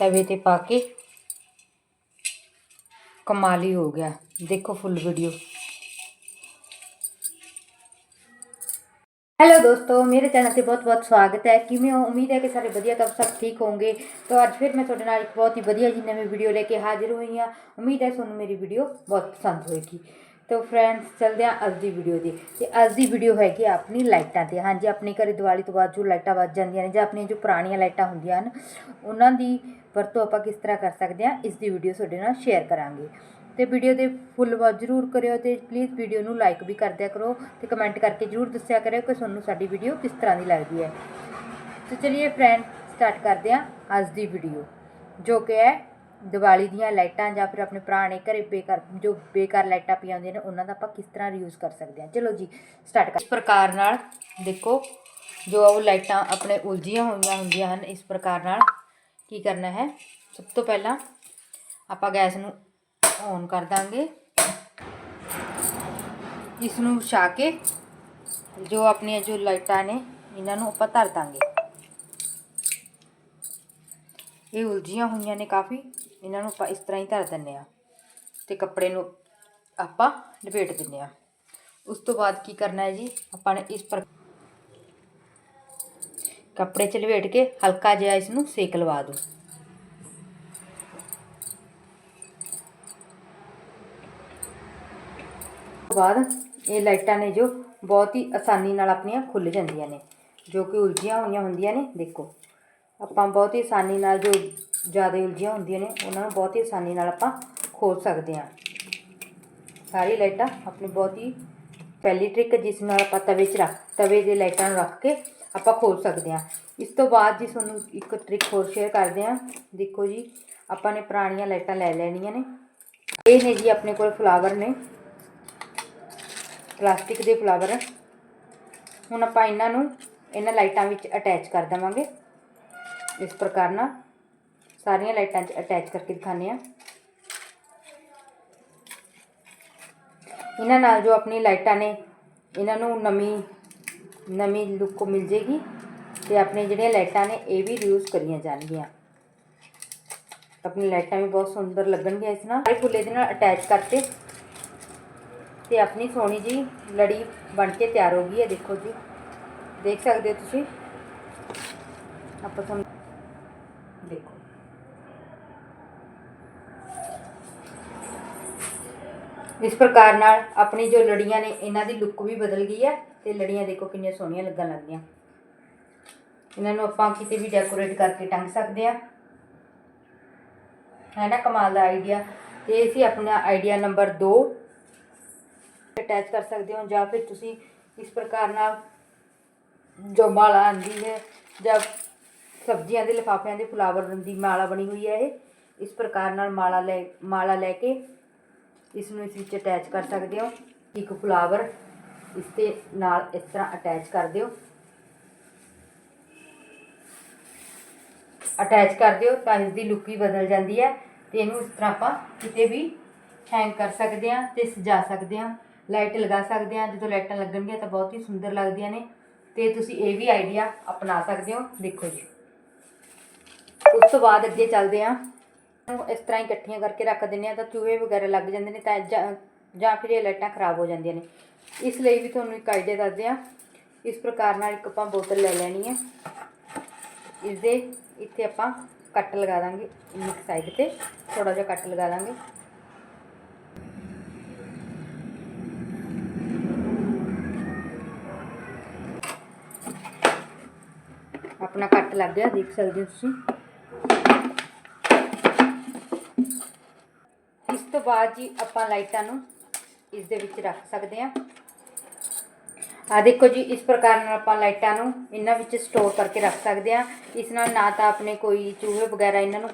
ਤਵੇ ਤੇ ਪਾ ਕੇ ਕਮਾਲ ਹੀ ਹੋ ਗਿਆ। ਦੇਖੋ ਫੁੱਲ ਵੀਡੀਓ ਹੈਲੋ ਦੋਸਤੋ, ਮੇਰੇ ਚੈਨਲ ਤੇ ਬਹੁਤ-ਬਹੁਤ ਸਵਾਗਤ ਹੈ। ਕਿਵੇਂ ਹੋ? ਉਮੀਦ ਹੈ ਕਿ ਸਾਰੇ ਵਧੀਆ ਤਾਂ ਸਭ ਠੀਕ ਹੋਵੋਗੇ। ਤਾਂ ਅੱਜ ਫਿਰ ਮੈਂ ਤੁਹਾਡੇ ਨਾਲ ਇੱਕ ਬਹੁਤ ਹੀ ਵਧੀਆ ਜੀ ਨਵੀਂ ਵੀਡੀਓ ਲੈ ਕੇ ਹਾਜ਼ਰ ਹੋਈ ਹਾਂ। ਉਮੀਦ ਹੈ ਤੁਹਾਨੂੰ ਮੇਰੀ ਵੀਡੀਓ ਬਹੁਤ ਪਸੰਦ ਹੋਏਗੀ। ਤਾਂ ਫਰੈਂਡਸ ਚਲਦੇ ਹਾਂ ਅੱਜ ਦੀ ਵੀਡੀਓ ਦੀ ਤੇ ਅੱਜ ਦੀ ਵੀਡੀਓ ਹੈਗੀ ਆਪਣੀ ਲਾਈਟਾਂ ਤੇ। ਹਾਂਜੀ, ਆਪਣੇ ਘਰੇ ਦੀਵਾਲੀ ਤੋਂ ਬਾਅਦ ਜੋ ਲਾਈਟਾਂ ਵੱਜ ਜਾਂਦੀਆਂ ਨੇ ਜਾਂ ਆਪਣੀਆਂ ਜੋ ਪੁਰਾਣੀਆਂ ਲਾਈਟਾਂ ਹੁੰਦੀਆਂ ਹਨ, ਉਹਨਾਂ ਦੀ ਵਰਤੋਂ ਆਪਾਂ ਕਿਸ ਤਰ੍ਹਾਂ ਕਰ ਸਕਦੇ ਹਾਂ, ਇਸ ਦੀ ਵੀਡੀਓ ਤੁਹਾਡੇ ਨਾਲ ਸ਼ੇਅਰ ਕਰਾਂਗੇ। ਤੇ ਵੀਡੀਓ ਦੇ ਫੁੱਲ ਵਾਚ ਜ਼ਰੂਰ ਕਰਿਓ ਤੇ ਪਲੀਜ਼ ਵੀਡੀਓ ਨੂੰ ਲਾਈਕ ਵੀ ਕਰ ਦਿਆ ਕਰੋ ਤੇ ਕਮੈਂਟ ਕਰਕੇ ਜ਼ਰੂਰ ਦੱਸਿਆ ਕਰਿਓ ਕਿ ਤੁਹਾਨੂੰ ਸਾਡੀ ਵੀਡੀਓ ਕਿਸ ਤਰ੍ਹਾਂ ਦੀ ਲੱਗਦੀ ਹੈ। ਤੇ ਚਲਿਏ ਫਰੈਂਡ ਸਟਾਰਟ ਕਰਦੇ ਹਾਂ ਅੱਜ ਦੀ ਵੀਡੀਓ ਜੋ ਕਿ ਹੈ ਦੀਵਾਲੀ ਦੀਆਂ ਲਾਈਟਾਂ ਜਾਂ ਫਿਰ ਆਪਣੇ ਪੁਰਾਣੇ ਘਰੇ ਬੇਕਾਰ ਜੋ ਬੇਕਾਰ ਲਾਈਟਾਂ ਪਈਆਂ ਹੁੰਦੀਆਂ ਨੇ, ਉਹਨਾਂ ਦਾ ਆਪਾਂ ਕਿਸ ਤਰ੍ਹਾਂ ਰੀਯੂਜ਼ ਕਰ ਸਕਦੇ ਹਾਂ। ਚਲੋ ਜੀ ਸਟਾਰਟ ਕਰ। ਇਸ ਪ੍ਰਕਾਰ ਨਾਲ ਦੇਖੋ, ਜੋ ਉਹ ਲਾਈਟਾਂ ਆਪਣੇ ਉਲਝੀਆਂ ਹੋਈਆਂ ਹੁੰਦੀਆਂ ਹਨ, ਇਸ ਪ੍ਰਕਾਰ ਨਾਲ ਕੀ ਕਰਨਾ ਹੈ? ਸਭ ਤੋਂ ਪਹਿਲਾਂ ਆਪਾਂ ਗੈਸ ਨੂੰ ਔਨ ਕਰ ਦਾਂਗੇ। ਇਸ ਨੂੰ ਵਿਛਾ ਕੇ ਜੋ ਆਪਣੀਆਂ ਜੋ ਲਾਈਟਾਂ ਨੇ, ਇਹਨਾਂ ਨੂੰ ਆਪਾਂ ਧਰ ਦਾਂਗੇ। ਇਹ ਉਲਝੀਆਂ ਹੋਈਆਂ ਨੇ ਕਾਫੀ। ਇਹਨਾਂ ਨੂੰ ਆਪਾਂ ਇਸ ਤਰ੍ਹਾਂ ਹੀ ਧਰ ਦਿੰਨੇ ਆ ਤੇ ਕੱਪੜੇ ਨੂੰ ਆਪਾਂ ਲਪੇਟ ਦਿੰਨੇ ਆ ਉਸ ਤੋਂ ਬਾਅਦ ਕੀ ਕਰਨਾ ਹੈ ਜੀ? ਆਪਾਂ ਨੇ ਇਸ ਪਰ ਕੱਪੜੇ 'ਚ ਲਪੇਟ ਕੇ ਹਲਕਾ ਜਿਹਾ ਇਸ ਨੂੰ ਸੇਕ ਲਵਾ ਦਿਓ ਤੋਂ ਬਾਅਦ ਇਹ ਲਾਈਟਾਂ ਨੇ ਜੋ ਬਹੁਤ ਹੀ ਆਸਾਨੀ ਨਾਲ ਆਪਣੀਆਂ ਖੁੱਲ ਜਾਂਦੀਆਂ ਨੇ, ਜੋ ਕਿ ਉਲਝੀਆਂ ਹੋਈਆਂ ਹੁੰਦੀਆਂ ਨੇ, ਦੇਖੋ। ਆਪਾਂ ਬਹੁਤ ਹੀ ਆਸਾਨੀ ਨਾਲ ਜੋ ਜ਼ਿਆਦਾ ਉਲਝੀਆਂ ਹੁੰਦੀਆਂ ਨੇ, ਉਹਨਾਂ ਨੂੰ ਬਹੁਤ ਹੀ ਆਸਾਨੀ ਨਾਲ ਆਪਾਂ ਖੋਲ ਸਕਦੇ ਹਾਂ। ਸਾਰੀ ਲਾਈਟਾਂ ਆਪਣੀ ਬਹੁਤ ਹੀ ਪਹਿਲੀ ਟ੍ਰਿਕ ਜਿਸ ਨਾਲ ਆਪਾਂ ਤਵੇ 'ਚ ਰੱਖ ਤਵੇ ਦੇ ਲਾਈਟਾਂ ਨੂੰ ਰੱਖ ਕੇ ਆਪਾਂ ਖੋਲ ਸਕਦੇ ਹਾਂ। ਇਸ ਤੋਂ ਬਾਅਦ ਜੀ ਤੁਹਾਨੂੰ ਇੱਕ ਟ੍ਰਿਕ ਹੋਰ ਸ਼ੇਅਰ ਕਰਦੇ ਹਾਂ। ਦੇਖੋ ਜੀ, ਆਪਾਂ ਨੇ ਪੁਰਾਣੀਆਂ ਲਾਈਟਾਂ ਲੈ ਲੈਣੀਆਂ ਨੇ। ਇਹ ਨੇ ਜੀ ਆਪਣੇ ਕੋਲ ਫਲਾਵਰ ਨੇ। ਪਲਾਸਟਿਕ ਦੇ ਫਲਾਵਰ ਹੁਣ ਆਪਾਂ ਇਹਨਾਂ ਨੂੰ ਇਹਨਾਂ ਲਾਈਟਾਂ ਵਿੱਚ ਅਟੈਚ ਕਰ ਦੇਵਾਂਗੇ। ਇਸ ਪ੍ਰਕਾਰ ਨਾਲ ਸਾਰੀਆਂ ਲਾਈਟਾਂ 'ਚ ਅਟੈਚ ਕਰਕੇ ਦਿਖਾਉਂਦੇ ਆ ਇਹਨਾਂ ਨਾਲ ਜੋ ਆਪਣੀ ਲਾਈਟਾਂ ਨੇ, ਇਹਨਾਂ ਨੂੰ ਨਵੀਂ ਨਵੀਂ ਲੁੱਕ ਮਿਲ ਜੇਗੀ ਤੇ ਆਪਣੇ ਜਿਹੜੀਆਂ ਲਾਈਟਾਂ ਨੇ ਇਹ ਵੀ ਰਿਊਜ਼ ਕਰੀਆਂ ਜਾਣਗੀਆਂ ਆਪਣੀ ਲਾਈਟਾਂ ਵੀ ਬਹੁਤ ਸੁੰਦਰ ਲੱਗਣਗੀਆਂ ਇਸ ਨਾਲ ਇਹ ਫੁੱਲੇ ਦੇ ਨਾਲ ਅਟੈਚ ਕਰਤੇ ਤੇ ਆਪਣੀ ਸੋਹਣੀ ਜੀ ਲੜੀ ਬਣ ਕੇ ਤਿਆਰ ਹੋ ਗਈ ਹੈ ਦੇਖੋ ਜੀ ਦੇਖ ਸਕਦੇ ਹੋ ਤੁਸੀਂ ਆਪਾਂ ਤੁਹਾਨੂੰ ਦੇਖੋ ਇਸ ਪ੍ਰਕਾਰ ਨਾਲ ਆਪਣੀ ਜੋ ਲੜੀਆਂ ਨੇ ਇਹਨਾਂ ਦੀ ਲੁੱਕ ਵੀ ਬਦਲ ਗਈ ਹੈ ਤੇ ਲੜੀਆਂ ਦੇਖੋ ਕਿੰਨੀਆਂ ਸੋਹਣੀਆਂ ਲੱਗਣ ਲੱਗ ਇਹਨਾਂ ਨੂੰ ਆਪਾਂ ਕਿਤੇ ਵੀ ਡੈਕੋਰੇਟ ਕਰਕੇ ਟੰਗ ਸਕਦੇ ਆ ਹੈ ਨਾ ਕਮਾਲ ਦਾ ਆਈਡੀਆ ਤੇ ਇਹ ਸੀ ਆਪਣਾ ਆਈਡੀਆ ਨੰਬਰ 2 ਅਟੈਚ ਕਰ ਸਕਦੇ ਹੋ ਜਾਂ ਫਿਰ ਤੁਸੀਂ ਇਸ ਪ੍ਰਕਾਰ ਨਾਲ ਜੋ ਮਾਲਾ ਆਂਦੀ ਹੈ ਜਾਂ ਸਬਜ਼ੀਆਂ ਦੇ ਲਿਫਾਫਿਆਂ ਦੇ ਫਲਾਵਰ ਦੀ ਮਾਲਾ ਬਣੀ ਹੋਈ ਹੈ ਇਹ, ਇਸ ਪ੍ਰਕਾਰ ਨਾਲ ਮਾਲਾ ਲੈ ਮਾਲਾ ਲੈ ਕੇ ਇਸ ਨੂੰ ਇਸ ਵਿੱਚ ਅਟੈਚ ਕਰ ਸਕਦੇ ਹੋ। ਇੱਕ ਫਲਾਵਰ ਇਸ ਦੇ ਨਾਲ ਇਸ ਤਰ੍ਹਾਂ ਅਟੈਚ ਕਰ ਦਿਓ। ਅਟੈਚ ਕਰ ਦਿਓ ਤਾਂ ਇਸ ਦੀ ਲੁੱਕ ਹੀ ਬਦਲ ਜਾਂਦੀ ਹੈ ਤੇ ਇਹਨੂੰ ਇਸ ਤਰ੍ਹਾਂ ਆਪਾਂ ਕਿਤੇ ਵੀ ਹੈਂਗ ਕਰ ਸਕਦੇ ਹਾਂ ਤੇ ਸਜਾ ਸਕਦੇ ਹਾਂ। ਲਾਈਟ ਲਗਾ ਸਕਦੇ ਹਾਂ। ਜਦੋਂ ਲਾਈਟਾਂ ਲੱਗਣਗੀਆਂ ਤਾਂ ਬਹੁਤ ਹੀ ਸੁੰਦਰ ਲੱਗਦੀਆਂ ਨੇ ਤੇ ਤੁਸੀਂ ਇਹ ਵੀ ਆਈਡੀਆ ਅਪਣਾ ਸਕਦੇ ਹੋ। ਦੇਖੋ ਜੀ। ਉਸ ਤੋਂ ਬਾਅਦ ਅੱਗੇ ਚੱਲਦੇ ਹਾਂ। ਨੂੰ ਇਸ ਤਰ੍ਹਾਂ ਇਕੱਠੀਆਂ ਕਰਕੇ ਰੱਖ ਦਿੰਦੇ ਆ ਤਾਂ ਚੂਹੇ ਵਗੈਰਾ ਲੱਗ ਜਾਂਦੇ ਨੇ ਤਾਂ ਜਾਂ- ਫਿਰ ਇਹ ਲਾਈਟਾਂ ਖਰਾਬ ਹੋ ਜਾਂਦੀਆਂ ਨੇ। ਇਸ ਲਈ ਵੀ ਤੁਹਾਨੂੰ ਇੱਕ ਆਈਡੀਆ ਦੱਸਦੇ ਆ ਇਸ ਪ੍ਰਕਾਰ ਨਾਲ ਇੱਕ ਆਪਾਂ ਬੋਤਲ ਲੈ ਲੈਣੀ ਹੈ। ਇਸ ਦੇ ਇੱਥੇ ਆਪਾਂ ਕੱਟ ਲਗਾ ਦਾਂਗੇ। ਇੱਕ ਸਾਈਡ ਤੇ ਥੋੜਾ ਜਿਹਾ ਕੱਟ ਲਗਾ ਦਾਂਗੇ। ਆਪਣਾ ਕੱਟ ਲੱਗ ਗਿਆ, ਦੇਖ ਸਕਦੇ ਹੋ ਤੁਸੀਂ। ਇਸ ਤੋਂ ਬਾਅਦ ਜੀ ਆਪਾਂ ਲਾਈਟਾਂ ਨੂੰ ਇਸ ਦੇ ਵਿੱਚ ਰੱਖ ਸਕਦੇ ਹਾਂ। ਆ ਦੇਖੋ ਜੀ, ਇਸ ਪ੍ਰਕਾਰ ਨਾਲ ਆਪਾਂ ਲਾਈਟਾਂ ਨੂੰ ਇਹਨਾਂ ਵਿੱਚ ਸਟੋਰ ਕਰਕੇ ਰੱਖ ਸਕਦੇ ਹਾਂ। ਇਸ ਨਾਲ ਨਾ ਤਾਂ ਆਪਣੇ ਕੋਈ ਚੂਹੇ ਵਗੈਰਾ ਇਹਨਾਂ ਨੂੰ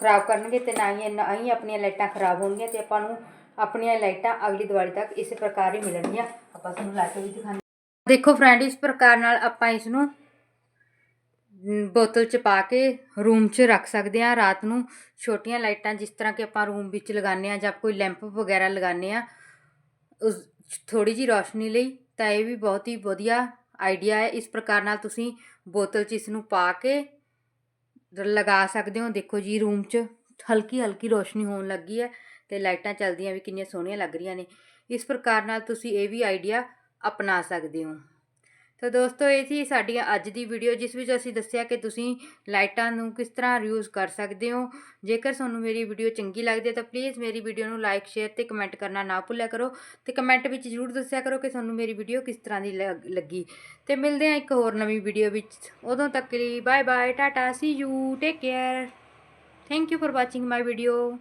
ਖਰਾਬ ਕਰਨਗੇ ਤੇ ਨਾ ਹੀ ਨਾ ਹੀ ਆਪਣੀਆਂ ਲਾਈਟਾਂ ਖਰਾਬ ਹੋਣਗੀਆਂ ਤੇ ਆਪਾਂ ਨੂੰ ਆਪਣੀਆਂ ਲਾਈਟਾਂ ਅਗਲੀ ਦੀਵਾਲੀ ਤੱਕ ਇਸੇ ਪ੍ਰਕਾਰ ਹੀ ਮਿਲਣਗੀਆਂ। ਆਪਾਂ ਤੁਹਾਨੂੰ ਲਾ ਵੀ ਦਿਖਾਉਂਦੇ ਦੇਖੋ ਫਰੈਂਡ ਇਸ ਪ੍ਰਕਾਰ ਨਾਲ ਆਪਾਂ ਇਸ ਨੂੰ ਬੋਤਲ ਚ ਪਾ ਕੇ ਰੂਮ 'ਚ ਰੱਖ ਸਕਦੇ ਆ ਰਾਤ ਨੂੰ ਛੋਟੀਆਂ ਲਾਈਟਾਂ ਜਿਸ ਤਰ੍ਹਾਂ ਕਿ ਆਪਾਂ ਰੂਮ ਵਿੱਚ ਲਗਾਉਂਦੇ ਆ ਜਾਂ ਕੋਈ ਲੈਂਪ ਵਗੈਰਾ ਲਗਾਉਂਦੇ ਆ ਉਸ ਥੋੜ੍ਹੀ ਜਿਹੀ ਰੋਸ਼ਨੀ ਲਈ, ਤਾਂ ਇਹ ਵੀ ਬਹੁਤ ਹੀ ਵਧੀਆ ਆਈਡੀਆ ਹੈ। ਇਸ ਪ੍ਰਕਾਰ ਨਾਲ ਤੁਸੀਂ ਬੋਤਲ 'ਚ ਇਸ ਨੂੰ ਪਾ ਕੇ ਲਗਾ ਸਕਦੇ ਹੋ। ਦੇਖੋ ਜੀ, ਰੂਮ 'ਚ ਹਲਕੀ ਹਲਕੀ ਰੋਸ਼ਨੀ ਹੋਣ ਲੱਗੀ ਹੈ ਤੇ ਲਾਈਟਾਂ ਚੱਲਦੀਆਂ ਵੀ ਕਿੰਨੀਆਂ ਸੋਹਣੀਆਂ ਲੱਗ ਰਹੀਆਂ ਨੇ। ਇਸ ਪ੍ਰਕਾਰ ਨਾਲ ਤੁਸੀਂ ਇਹ ਵੀ ਆਈਡੀਆ ਅਪਣਾ ਸਕਦੇ ਹੋ। ਤਾਂ ਦੋਸਤੋ, ਇਹ ਸੀ ਸਾਡੀ ਅੱਜ ਦੀ ਵੀਡੀਓ ਜਿਸ ਵਿੱਚ ਅਸੀਂ ਦੱਸਿਆ ਕਿ ਤੁਸੀਂ ਲਾਈਟਾਂ ਨੂੰ ਕਿਸ ਤਰ੍ਹਾਂ ਯੂਜ਼ ਕਰ ਸਕਦੇ ਹੋ। ਜੇਕਰ ਤੁਹਾਨੂੰ ਮੇਰੀ ਵੀਡੀਓ ਚੰਗੀ ਲੱਗਦੀ ਹੈ, ਤਾਂ ਪਲੀਜ਼ ਮੇਰੀ ਵੀਡੀਓ ਨੂੰ ਲਾਈਕ ਸ਼ੇਅਰ ਤੇ ਕਮੈਂਟ ਕਰਨਾ ਨਾ ਭੁੱਲਿਆ ਕਰੋ। ਤੇ ਕਮੈਂਟ ਵਿੱਚ ਜ਼ਰੂਰ ਦੱਸਿਆ ਕਰੋ ਕਿ ਤੁਹਾਨੂੰ ਮੇਰੀ ਵੀਡੀਓ ਕਿਸ ਤਰ੍ਹਾਂ ਦੀ ਲੱਗ- ਲੱਗੀ। ਤੇ ਮਿਲਦੇ ਹਾਂ ਇੱਕ ਹੋਰ ਨਵੀਂ ਵੀਡੀਓ ਵਿੱਚ। ਉਦੋਂ ਤੱਕ ਲਈ bye bye tata see you take care thank you for watching my video